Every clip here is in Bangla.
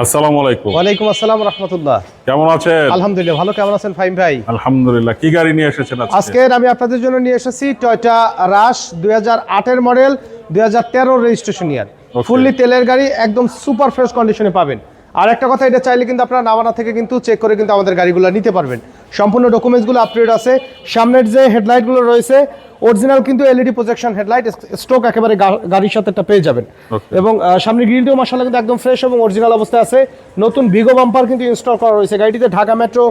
আসসালামু আলাইকুম। ওয়ালাইকুম আসসালাম রাহমাতুল্লাহ। কেমন আছেন? আলহামদুলিল্লাহ ভালো। কেমন আছেন ফাহিম ভাই? আলহামদুলিল্লাহ কি গাড়ি নিয়ে এসেছেন আজকে? আজকের আমি আপনাদের জন্য নিয়ে এসেছি টয়টা রাশ দুই হাজার আটের মডেল দুই হাজার তেরো রেজিস্ট্রেশন ইয়ার. ফুললি তেলের গাড়ি একদম সুপার ফ্রেশ কন্ডিশনে পাবেন। আর একটা কথা এটা চাইলে কিন্তু আপনারা নামানা থেকে কিন্তু চেক করে কিন্তু আমাদের গাড়িগুলো নিতে পারবেন। সম্পূর্ণ ডকুমেন্টসগুলো আপডেট আছে। সামনের যে হেডলাইটগুলো রয়েছে অরিজিনাল কিন্তু এলইডি প্রজেকশন হেডলাইট স্ট্রোক একেবারে গাড়ির সাথে একটা পেয়ে যাবেন। এবং আহ, সামনের গ্রিলটিও মাসাল্লাহ কিন্তু একদম ফ্রেশ এবং অরিজিনাল অবস্থায় আছে। নতুন ভিগো বাম্পার কিন্তু ইনস্টল করা রয়েছে। গাড়িটিতে ঢাকা মেট্রো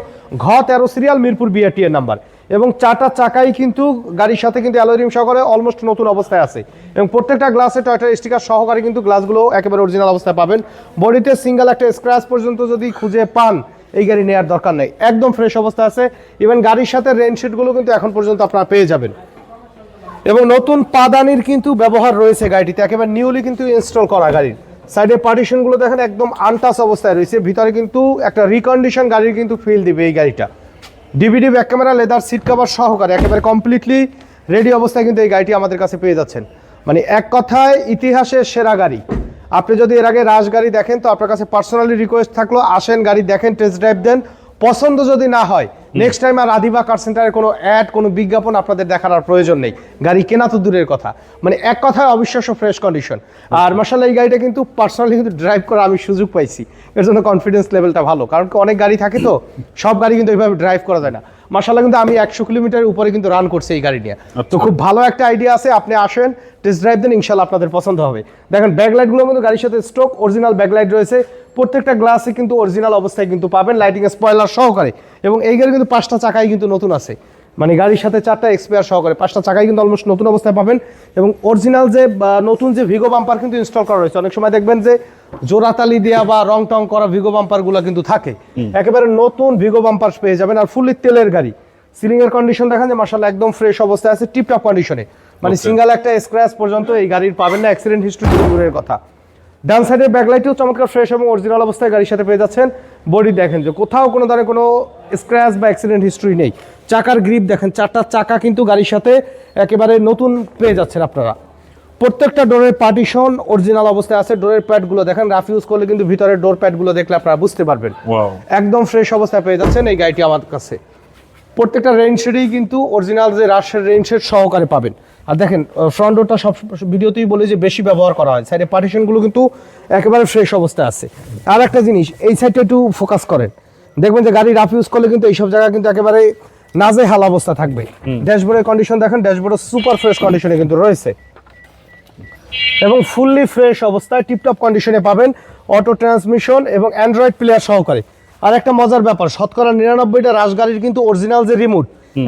ঘ তেরো সিরিয়াল মিরপুর বিআরটি এর নাম্বার এবং চারটা চাকাই কিন্তু গাড়ির সাথে কিন্তু অ্যালোরিম সহকারে অলমোস্ট নতুন অবস্থায় আছে। এবং প্রত্যেকটা গ্লাসে টয়টার স্টিকার সহকারে কিন্তু গ্লাসগুলো একেবারে অরিজিনাল অবস্থায় পাবেন। বডিতে সিঙ্গেল একটা স্ক্র্যাচ পর্যন্ত যদি খুঁজে পান, এই গাড়ি নেওয়ার দরকার নেই। একদম ফ্রেশ অবস্থা আছে। ইভেন গাড়ির সাথে রেনশিটগুলো কিন্তু এখন পর্যন্ত আপনারা পেয়ে যাবেন। এবং নতুন পাদানির কিন্তু ব্যবহার রয়েছে গাড়িটিতে। একেবারে নিউলি কিন্তু ইনস্টল করা গাড়ির। সাইডের পার্টিশনগুলো দেখেন একদম আনটাস অবস্থায় রয়েছে। ভিতরে কিন্তু একটা রিকন্ডিশন গাড়ির কিন্তু ফিল দিবে এই গাড়িটা। DVD back camera leather seat cover সহকারে একেবারে কমপ্লিটলি রেডি অবস্থায় কিন্তু এই গাড়িটি আমাদের কাছে পেয়ে যাচ্ছেন। মানে এক কথায় ইতিহাসের সেরা গাড়ি। আপনি যদি এর আগে রাশ গাড়ি দেখেন, তো আপনার কাছে পার্সোনালি রিকোয়েস্ট থাকল, আসেন গাড়ি দেখেন টেস্ট ড্রাইভ দেন। পছন্দ যদি না হয় নেক্সট টাইম আর আদিবা কার সেন্টারে কোনো অ্যাড কোনো বিজ্ঞাপন আপনাদের দেখার আর প্রয়োজন নেই। গাড়ি কেনা তো দূরের কথা। মানে এক কথায় অবিশ্বাস্য ফ্রেশ কন্ডিশন আর মাসাল্লাহ এই গাড়িটা কিন্তু পার্সোনালি কিন্তু ড্রাইভ করার আমি সুযোগ পাইছি। এর জন্য কনফিডেন্স লেভেলটা ভালো। কারণ কি অনেক গাড়ি থাকে তো সব গাড়ি কিন্তু এইভাবে ড্রাইভ করা যায় না। মাসাল্লাহ কিন্তু আমি একশো কিলোমিটার উপরে কিন্তু রান করছি এই গাড়ি নিয়ে। তো খুব ভালো একটা আইডিয়া আছে আপনি আসেন টেস্ট ড্রাইভ দেন ইনশাল্লাহ আপনাদের পছন্দ হবে। দেখেন ব্যাকলাইটগুলো কিন্তু গাড়ির সাথে স্টক অরিজিনাল ব্যাকলাইট রয়েছে। প্রত্যেকটা গ্লাসে কিন্তু অরিজিনাল অবস্থায় কিন্তু পাবেন লাইটিং স্পয়লার সহকারে। এবং এই গাড়ি কিন্তু পাঁচটা চাকাই কিন্তু নতুন আছে। মানে গাড়ির সাথে চারটা এক্সপায়ার সহকারে। পাঁচটা চাকাই কিন্তু অলমোস্ট নতুন অবস্থায় পাবেন। এবং অরিজিনাল যে নতুন যে ভিগো বাম্পার কিন্তু ইনস্টল করা রয়েছে। অনেক সময় দেখবেন যে জোড়াতালি দেওয়া বা রং টং করা ভিগো বাম্পারগুলো কিন্তু থাকে। একেবারে নতুন ভিগো বাম্পার পেয়ে যাবেন আর ফুললি তেলের গাড়ি। সিলিং এর কন্ডিশন দেখেন যে মার্শাল একদম ফ্রেশ অবস্থায় আছে টিপটপ কন্ডিশনে মানে সিঙ্গেল একটা স্ক্র্যাচ পর্যন্ত এই গাড়ির পাবেন না। অ্যাক্সিডেন্ট হিস্ট্রি দূরের কথা। ডান সাইডের ব্যাকলাইটও চমৎকার ফ্রেশ এবং অরিজিনাল অবস্থায় গাড়ির সাথে পেয়ে যাচ্ছেন। বডি দেখেন যে কোথাও কোনো ধরনের কোনো স্ক্র্যাচ বা অ্যাক্সিডেন্ট হিস্ট্রি নেই। চাকার গ্রিপ দেখেন চারটা চাকা কিন্তু গাড়ির সাথে একেবারে নতুন পেয়ে যাচ্ছেন আপনারা। প্রত্যেকটা ডোরের পার্টিশন অরিজিনাল অবস্থায় আছে ডোরের প্যাডগুলো দেখেন রাফ ইউজ করলে কিন্তু ভিতরের ডোর প্যাডগুলো দেখলে আপনারা বুঝতে পারবেন। একদম ফ্রেশ অবস্থায় পেয়ে যাচ্ছেন এই গাড়িটি আমার কাছে। প্রত্যেকটা রেঞ্জ শেডেই কিন্তু অরিজিনাল যে রাশের রেঞ্জ শেড সহকারে পাবেন। আর দেখেন ফ্রন্ট ডোরটা সব ভিডিওতেই বলে যে বেশি ব্যবহার করা হয়। সাইডে পার্টিশনগুলো কিন্তু একেবারে ফ্রেশ অবস্থায় আছে। আর একটা জিনিস এই সাইডটা একটু ফোকাস করেন। দেখবেন যে গাড়ি রাফ ইউজ করলে কিন্তু এইসব জায়গা কিন্তু একেবারে নাজে হাল অবস্থা থাকবে। ড্যাশবোর্ডের কন্ডিশন দেখেন ড্যাশবোর্ড সুপার ফ্রেশ কন্ডিশনে কিন্তু রয়েছে। এবং ফুললি ফ্রেশ অবস্থায় টিপটপ কন্ডিশনে পাবেন অটো ট্রান্সমিশন এবং অ্যান্ড্রয়েড প্লেয়ার সহকারে। আর একটা মজার ব্যাপার শতকরা নিরানব্বইটা রাজগাড়ির কিন্তু অরিজিনাল যে রিমোট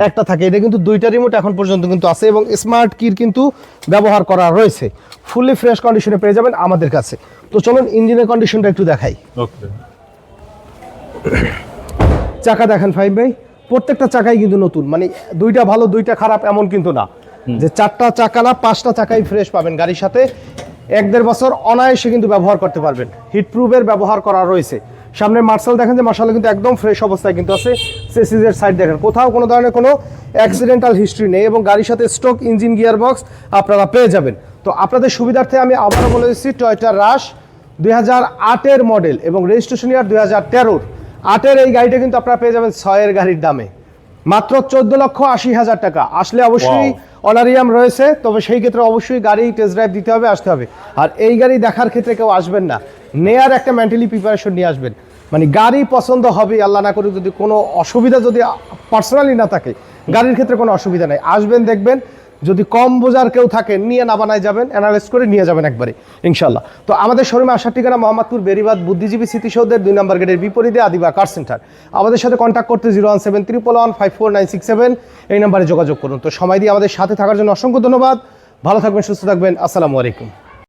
একটা থাকে এটা কিন্তু দুইটা রিমোট এখন পর্যন্ত কিন্তু আছে এবং স্মার্ট কির কিন্তু ব্যবহার করা রয়েছে। ফুললি ফ্রেশ কন্ডিশনে পেয়ে যাবেন আমাদের কাছে। তো চলুন ইঞ্জিনের কন্ডিশনটা একটু দেখাই। চাকা দেখেন ফাইভ ভাই প্রত্যেকটা চাকাই কিন্তু নতুন মানে দুইটা ভালো দুইটা খারাপ এমন কিন্তু না। যে চারটা চাকা না পাঁচটা চাকাই ফ্রেশ পাবেন গাড়ির সাথে। এক দেড় বছর অনায়াসে কিন্তু ব্যবহার করতে পারবেন। হিট প্রুফের ব্যবহার করা রয়েছে। সামনে মার্শাল দেখেন যে মার্শাল কিন্তু একদম ফ্রেশ অবস্থায় কিন্তু আছে। সেসিজের সাইড দেখেন। কোথাও কোনো ধরনের কোনো অ্যাক্সিডেন্টাল হিস্ট্রি নেই এবং গাড়ির সাথে স্টক ইঞ্জিন গিয়ার বক্স আপনারা পেয়ে যাবেন। তো আপনাদের সুবিধার্থে আমি আবারও বলে দিচ্ছি টয়টা রাশ দুই হাজার মডেল এবং রেজিস্ট্রেশন ইয়ার দুই হাজার তেরোর। আটের এই গাড়িটা কিন্তু আপনারা পেয়ে যাবেন ছয়ের গাড়ির দামে। মাত্র চোদ্দ লক্ষ আশি হাজার টাকা। আসলে অবশ্যই অনারিয়াম রয়েছে, তবে সেই ক্ষেত্রে অবশ্যই গাড়ি টেস্ট ড্রাইভ দিতে হবে, আসতে হবে। আর এই গাড়ি দেখার ক্ষেত্রে কেউ আসবেন না। নেয়ার একটা মেন্টালি প্রিপারেশন নিয়ে আসবেন। মানে গাড়ি পছন্দ হবে, আল্লাহ না করে যদি কোনো অসুবিধা যদি পার্সোনালি না থাকে, গাড়ির ক্ষেত্রে কোনো অসুবিধা নেই। আসবেন, দেখবেন যদি কম বোঝার কেউ থাকে নিয়ে না বানায় যাবেন অ্যানালাইজ করে নিয়ে যাবেন একবারে ইনশাল্লাহ তো আমাদের শোরুমে আসার ঠিকানা মোহাম্মদপুর, বেরিবাদ, বুদ্ধিজীবী স্মৃতিসৌধের দুই নম্বর গেটের বিপরীতে আদিবা কার সেন্টার আমাদের সাথে কন্ট্যাক্ট করতে zero one seven triple one five four nine six seven এই নাম্বারে যোগাযোগ করুন। তো সময় দিয়ে আমাদের সাথে থাকার জন্য অসংখ্য ধন্যবাদ। ভালো থাকবেন, সুস্থ থাকবেন। আসসালামু আলাইকুম।